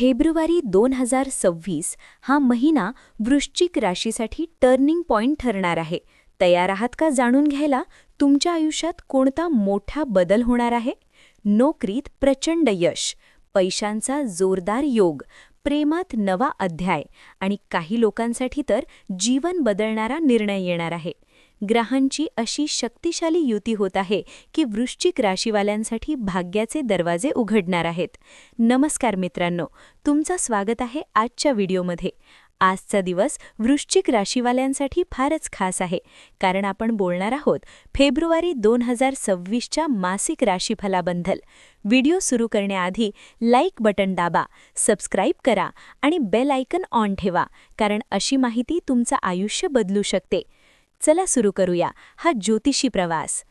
February दोन हजार सव्वीस हा महिना वृश्चिक राशीसाठी टर्निंग पॉइंट ठरणार आहे. तयार आहात का जाणून घ्यायला? तुमच्या आयुष्यात कोणता मोठा बदल होणार आहे? नोकरीत प्रचंड यश पैशांचा जोरदार योग प्रेमात नवा अध्याय आणि काही लोकांसाठी तर जीवन बदलणारा निर्णय येणार आहे. ग्रहांची अशी शक्तिशाली युती होत आहे की वृश्चिक राशीवाल्यांसाठी भाग्याचे दरवाजे उघडणार आहेत. नमस्कार मित्रांनो तुमचं स्वागत आहे आजच्या व्हिडिओमध्ये. आजचा दिवस वृश्चिक राशीवाल्यांसाठी फारच खास आहे कारण आपण बोलणार आहोत फेब्रुवारी दोन हजार सव्वीसच्या मासिक राशीफलाबद्दल. व्हिडिओ सुरू करण्याआधी लाईक बटन दाबा सबस्क्राईब करा आणि बेल आयकन ऑन ठेवा कारण अशी माहिती तुमचं आयुष्य बदलू शकते. चला सुरू करूया हा ज्योतिषी प्रवास.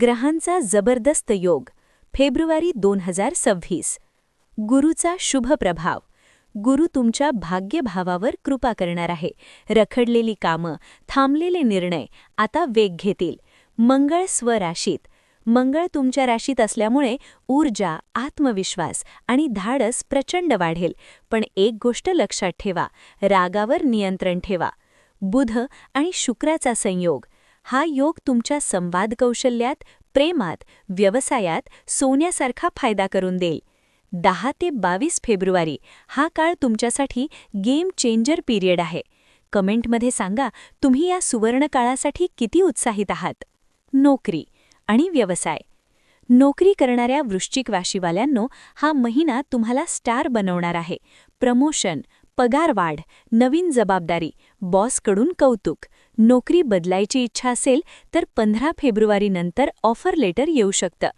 ग्रहांचा जबरदस्त योग फेब्रुवारी दोन हजार सव्वीस. गुरुचा शुभ प्रभाव. गुरु तुमच्या भाग्यभावावर कृपा करणार आहे. रखडलेली कामं थांबलेले निर्णय आता वेग घेतील. मंगळ स्वराशीत. मंगळ तुमच्या राशीत असल्यामुळे ऊर्जा आत्मविश्वास आणि धाडस प्रचंड वाढेल. पण एक गोष्ट लक्षात ठेवा रागावर नियंत्रण ठेवा. बुध आणि शुक्राचा संयोग. हा योग तुमच्या संवाद कौशल्यात प्रेमात व्यवसायात सोन्यासारखा फायदा करून देईल. दहा ते बावीस फेब्रुवारी हा काळ तुमच्यासाठी गेम चेंजर पिरियड आहे. कमेंटमध्ये सांगा तुम्ही या सुवर्ण काळासाठी किती उत्साहित आहात? नोकरी आणि व्यवसाय. नोकरी करणाऱ्या वृश्चिक वाशीवाल्यांनो हा महिना तुम्हाला स्टार बनवणार आहे. प्रमोशन पगारवाढ नवीन जबाबदारी बॉसकडून कौतुक. नोकरी बदलायची इच्छा असेल तर पंधरा फेब्रुवारीनंतर ऑफर लेटर येऊ शकतं.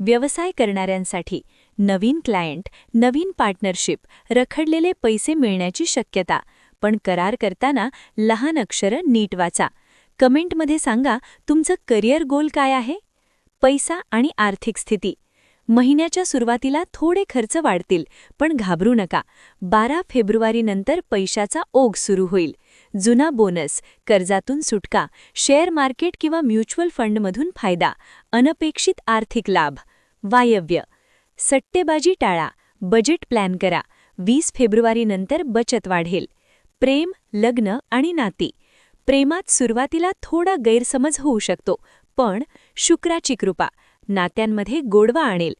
व्यवसाय करणाऱ्यांसाठी नवीन क्लायंट नवीन पार्टनरशिप रखडलेले पैसे मिळण्याची शक्यता. पण करार करताना लहान अक्षरं नीट वाचा. कमेंटमध्ये सांगा तुमचं करिअर गोल काय आहे? पैसा आणि आर्थिक स्थिती. महिन्याच्या सुरुवातीला थोडे खर्च वाढतील पण घाबरू नका. बारा फेब्रुवारीनंतर पैशाचा ओघ सुरू होईल. जुना बोनस कर्जातून सुटका शेअर मार्केट किंवा म्युच्युअल फंडमधून फायदा अनपेक्षित आर्थिक लाभ. वायव्य. सट्टेबाजी टाळा बजेट प्लॅन करा. वीस फेब्रुवारीनंतर बचत वाढेल. प्रेम लग्न आणि नाती. प्रेमात सुरुवातीला थोडा गैरसमज होऊ शकतो पण शुक्राची कृपा नात्यांमध्ये गोडवा आणेल.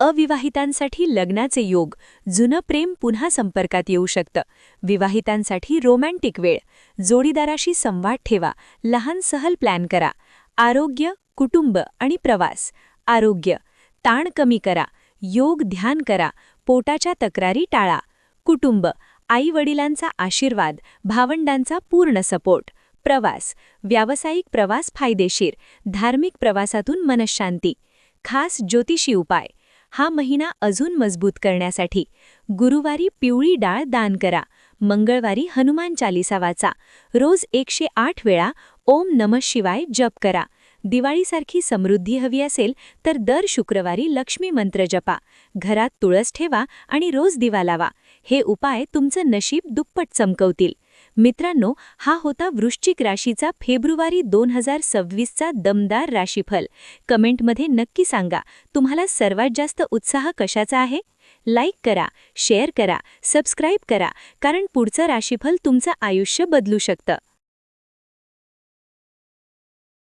अविवाहितांसाठी लग्नाचे योग जुनं प्रेम पुन्हा संपर्कात येऊ शकतं. विवाहितांसाठी रोमॅन्टिक वेळ जोडीदाराशी संवाद ठेवा लहान सहल प्लॅन करा. आरोग्य कुटुंब आणि प्रवास. आरोग्य ताण कमी करा. योग ध्यान करा. पोटाच्या तक्रारी टाळा. कुटुंब आई वडिलांचा आशीर्वाद भावंडांचा पूर्ण सपोर्ट. प्रवास. व्यावसायिक प्रवास फायदेशीर. धार्मिक प्रवासातून मनशांती. खास ज्योतिषी उपाय. हा महिना अजून मजबूत करण्यासाठी. गुरुवारी पिवळी डाळ दान करा. मंगळवारी हनुमान चालिसा वाचा. रोज एकशे आठ वेळा ओम नम शिवाय जप करा. दिवाळीसारखी समृद्धी हवी असेल तर दर शुक्रवारी लक्ष्मी मंत्र जपा. घरात तुळस ठेवा आणि रोज दिवा लावा. हे उपाय तुमचं नशीब दुप्पट चमकवतील. मित्रांनो हा होता वृश्चिक राशीचा फेब्रुवारी दोन हजार सव्वीसचा दमदार राशीफल. कमेंटमध्ये नक्की सांगा तुम्हाला सर्वात जास्त उत्साह कशाचा आहे? लाईक करा शेअर करा सबस्क्राईब करा कारण पुढचं राशीफल तुमचं आयुष्य बदलू शकतं.